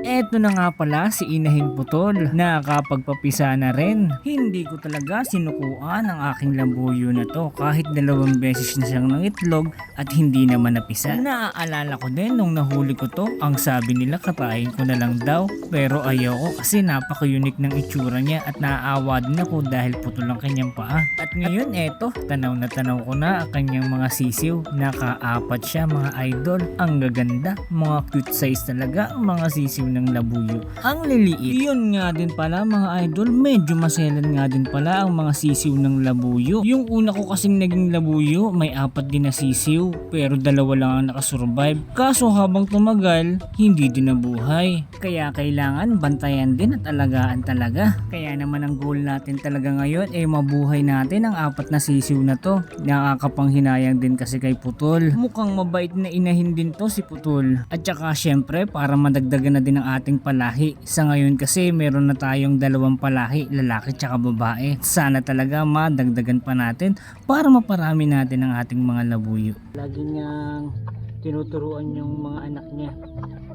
Eto na nga pala si Inahin Putol, nakakapagpapisa na rin. Hindi ko talaga sinukuan ang aking labuyo na to kahit dalawang beses na siyang nangitlog at hindi naman napisa. Naaalala ko din nung nahuli ko to, ang sabi nila katayin ko na lang daw pero ayaw ko kasi napaka-unique ng itsura niya at naaawa din ako dahil putol ang kanyang paa. At ngayon eto, tanaw na tanaw ko na ang kanyang mga sisiw. Nakaapat siya mga idol. Ang gaganda, mga cute size talaga ang mga sisiw ng labuyo. Ang liliit. Yun nga din pala mga idol, medyo maselan nga din pala ang mga sisiw ng labuyo. Yung una ko kasing naging labuyo, may apat din na sisiw, pero dalawa lang ang nakasurvive. Kaso habang tumagal, hindi din nabuhay. Kaya kailangan bantayan din at alagaan talaga. Kaya naman ang goal natin talaga ngayon ay mabuhay natin ang apat na sisiw na to. Nakakapanghinayang din kasi kay Putol. Mukhang mabait na inahin din to si Putol. At saka syempre para madagdagan na din ang ating palahi. Sa ngayon kasi meron na tayong dalawang palahi, lalaki tsaka babae. Sana talaga madagdagan pa natin para maparami natin ang ating mga labuyo. Lagi niyang tinuturuan yung mga anak niya.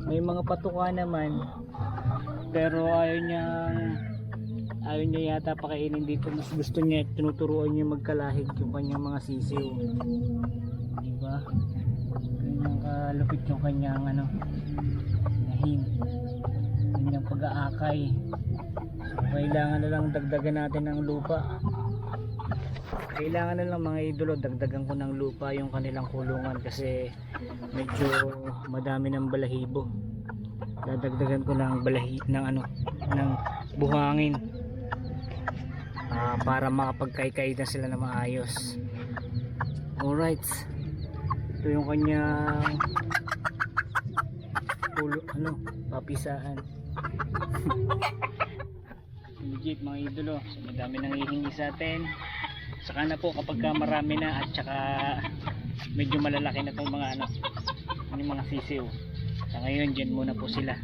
May mga patuka naman pero ayaw niya ayaw niya yata pakainin dito mas gusto niya tinuturuan niya magkalahig yung kanyang mga sisiw di ba ganyan kalupit yung kanyang ano nahin kanyang so kailangan na lang dagdagan natin ng lupa. Kailangan na lang mga idolo dagdagan ko ng lupa yung kanilang kulungan kasi medyo madami ng balahibo. Dadagdagan ko ng balahi ng ano ng buhangin Ah, para makapagkaykay na sila na maayos. Alright. Ito yung kanyang pulo ano papisaan legit mga idolo. So madami nang hihingi sa atin. Saka na po kapag ka marami na at saka medyo malalaki na itong mga ano yung mga sisiw. Sa ngayon dyan muna po sila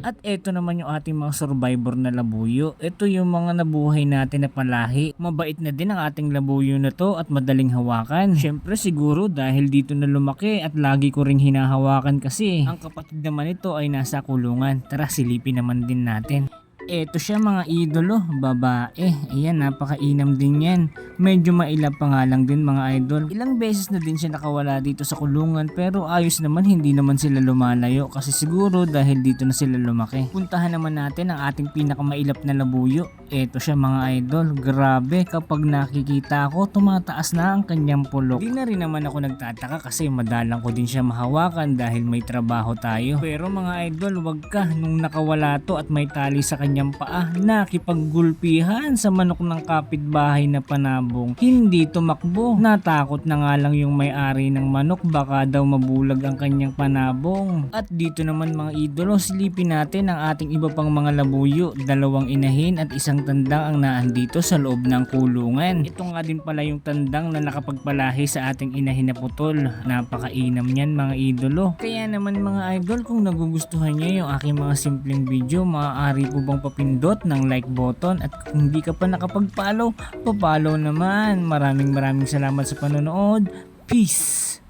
at eto naman yung ating mga survivor na labuyo. Ito yung mga nabuhay natin na palahi. Mabait na din ang ating labuyo na to at madaling hawakan. Syempre siguro dahil dito na lumaki at lagi ko ring hinahawakan kasi ang kapatid naman ito ay nasa kulungan. Tara silipin naman din natin. Eto siya mga idolo, babae. Ayan, napakainam din yan. Medyo mailap pa nga lang din mga idol. Ilang beses na din siya nakawala dito sa kulungan pero ayos naman hindi naman sila lumalayo kasi siguro dahil dito na sila lumaki. Puntahan naman natin ang ating pinakamailap na labuyo. Eto siya mga idol, grabe kapag nakikita ko tumataas na ang kanyang pulok. Di na rin naman ako nagtataka kasi madalang ko din siya mahawakan dahil may trabaho tayo. Pero mga idol, wag ka nung nakawala to at may tali sa kanyang paa, nakipaggulpihan sa manok ng kapitbahay na panabong. Hindi tumakbo. Natakot na nga lang yung may-ari ng manok baka daw mabulag ang kanyang panabong. At dito naman mga idolo, silipin natin ang ating iba pang mga labuyo. Dalawang inahin at isang tandang ang naandito sa loob ng kulungan. Ito nga din pala yung tandang na nakapagpalahi sa ating inahin na putol. Napakainam niyan mga idolo. Kaya naman mga idol, kung nagugustuhan niyo yung aking mga simpleng video, maaari po bang papindot ng like button at kung hindi ka pa nakapag-follow, pa-follow naman. Maraming maraming salamat sa panonood. Peace!